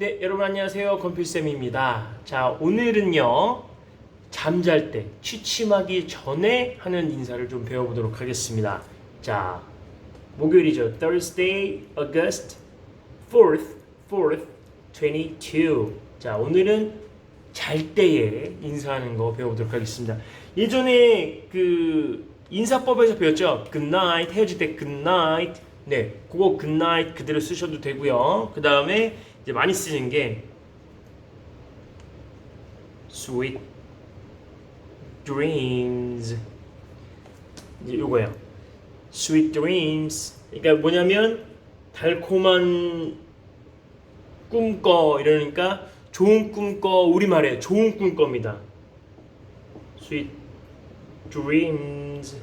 네, 여러분 안녕하세요. 건필쌤입니다. 자, 오늘은요. 잠잘 때, 취침하기 전에 하는 인사를 좀 배워보도록 하겠습니다. 자, 목요일이죠. Thursday, August 4th, 4th, 22. 자, 오늘은 잘 때에 인사하는 거 배워보도록 하겠습니다. 예전에 그 인사법에서 배웠죠. Good night, 헤어질 때 good night. 네, 그거 night 그대로 쓰셔도 되고요. 그 다음에 이제 많이 쓰는 게 sweet dreams. 이제 요거예요. sweet dreams. 그러니까 뭐냐면 달콤한 꿈꿔 이러니까 좋은 꿈꿔 우리말에 좋은 꿈꿔입니다. sweet dreams.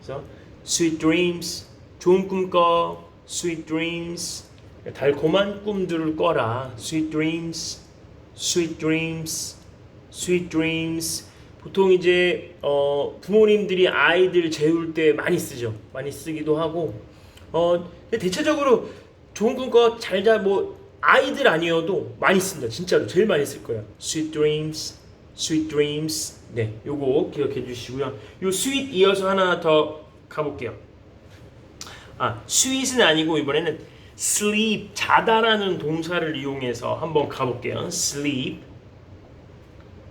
그래서 sweet dreams 좋은 꿈 꿔 sweet dreams. 달콤한 꿈들을 꿔라. sweet dreams sweet dreams sweet dreams. 보통 이제 어, 부모님들이 아이들 재울 때 많이 쓰죠. 많이 쓰기도 하고. 어, 대체적으로 좋은 꿈꿔 잘자 뭐 아이들 아니어도 많이 씁니다. 진짜로 제일 많이 쓸 거예요 sweet dreams sweet dreams. 네 요거 기억해 주시고요. 요 sweet 이어서 하나 더 가볼게요 아 sweet은 아니고 이번에는 sleep 자다라는 동사를 이용해서 한번 가볼게요. sleep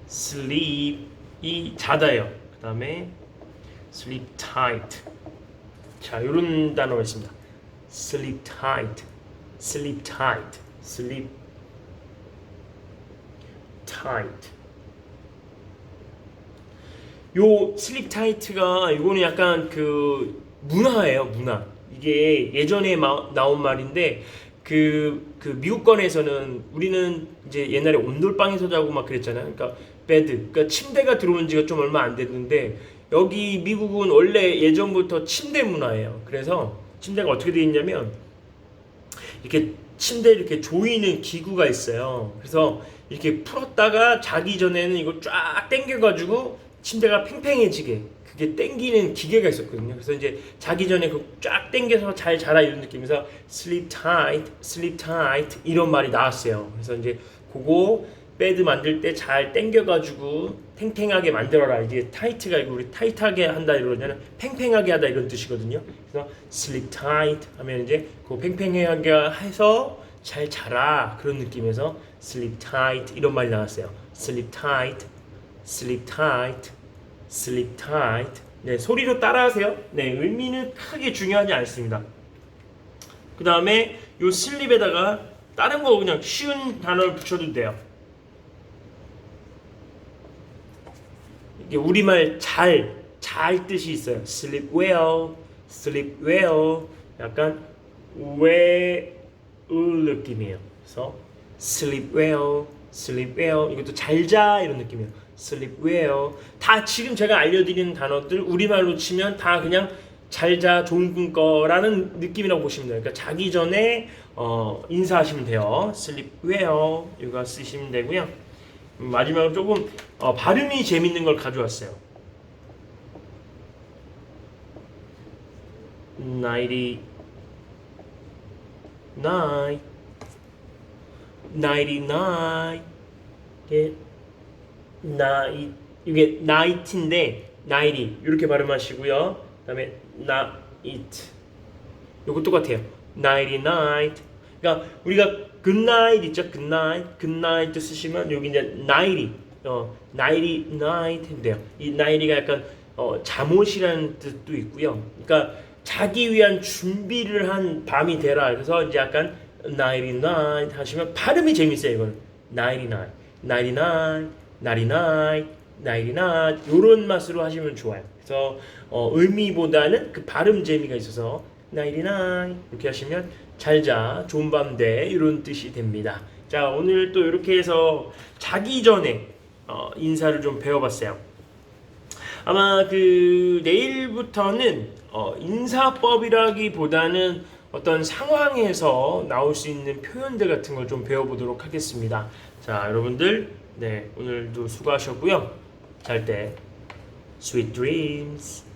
sleep 이 자다요. 그 다음에 sleep tight. 자 요런 단어가 있습니다. sleep tight sleep tight sleep tight. 요 슬립 타이트가 이거는 약간 그 문화예요 문화 이게 예전에 마, 나온 말인데 그, 그 미국권에서는 우리는 이제 옛날에 온돌방에서 자고 막 그랬잖아요. 그러니까 베드 그러니까 침대가 들어온 지가 좀 얼마 안 됐는데 여기 미국은 원래 예전부터 침대 문화예요. 그래서 침대가 어떻게 되어 있냐면 이렇게 침대 이렇게 조이는 기구가 있어요. 그래서 이렇게 풀었다가 자기 전에는 이걸 쫙 당겨가지고 침대가 팽팽해지게 그게 땡기는 기계가 있었거든요. 그래서 이제 자기 전에 그쫙 당겨서 잘 자라 이런 느낌에서 sleep tight, sleep tight 이런 말이 나왔어요. 그래서 이제 그거 베드 만들 때잘 당겨가지고 탱탱하게 만들어라. 이게 타이트가 아니고 우리 타이트하게 한다 이러냐면 팽팽하게 하다 이런 뜻이거든요. 그래서 sleep tight 하면 이제 그 팽팽하게 해서 잘 자라 그런 느낌에서 sleep tight 이런 말이 나왔어요. sleep tight. Sleep tight, sleep tight. 네, 소리로 따라하세요. 네, 의미는 크게 중요하지 않습니다. 그 다음에 요 슬립에다가 다른 거 그냥 쉬운 단어를 붙여도 돼요. 이게 우리말 잘, 잘 뜻이 있어요. sleep well, sleep well. 약간 well 느낌이에요. 그래서 sleep well, sleep well. 이것도 잘 자 이런 느낌이에요. Well. 다 지금 제가 알려드리는 단어들 우리말로 치면 다 그냥 잘자 좋은 꿈 꿔라는 느낌이라고 보시면 돼요. 그러니까 자기 전에 어, 인사하시면 돼요. well 이거 쓰시면 되고요. 음, 마지막으로 조금 어, 발음이 재밌는 걸 가져왔어요. 90 nine, ninety nine, 이게 나이 이게 night인데 ninety 이렇게 발음하시고요. 그다음에 night 요거 똑같아요. ninety night. 그러니까 우리가 night 있죠, good night 쓰시면 여기 이제 ninety, 어 해도 돼요. 이 ninety가 약간 어, 잠옷이라는 뜻도 있고요. 그러니까 자기 위한 준비를 한 밤이 되라. 그래서 이제 약간 99 하시면 발음이 재밌어요. 이거는 99, 99, 99, 99 이런 맛으로 하시면 좋아요. 그래서 어, 의미보다는 그 발음 재미가 있어서 99 이렇게 하시면 잘자 좋은 밤돼 이런 뜻이 됩니다. 자 오늘 또 이렇게 해서 자기 전에 어, 인사를 좀 배워봤어요. 아마 그 내일부터는 어, 인사법이라기보다는 어떤 상황에서 나올 수 있는 표현들 같은 걸 좀 배워보도록 하겠습니다. 자, 여러분들, 네, 오늘도 수고하셨고요. 잘 때, sweet dreams.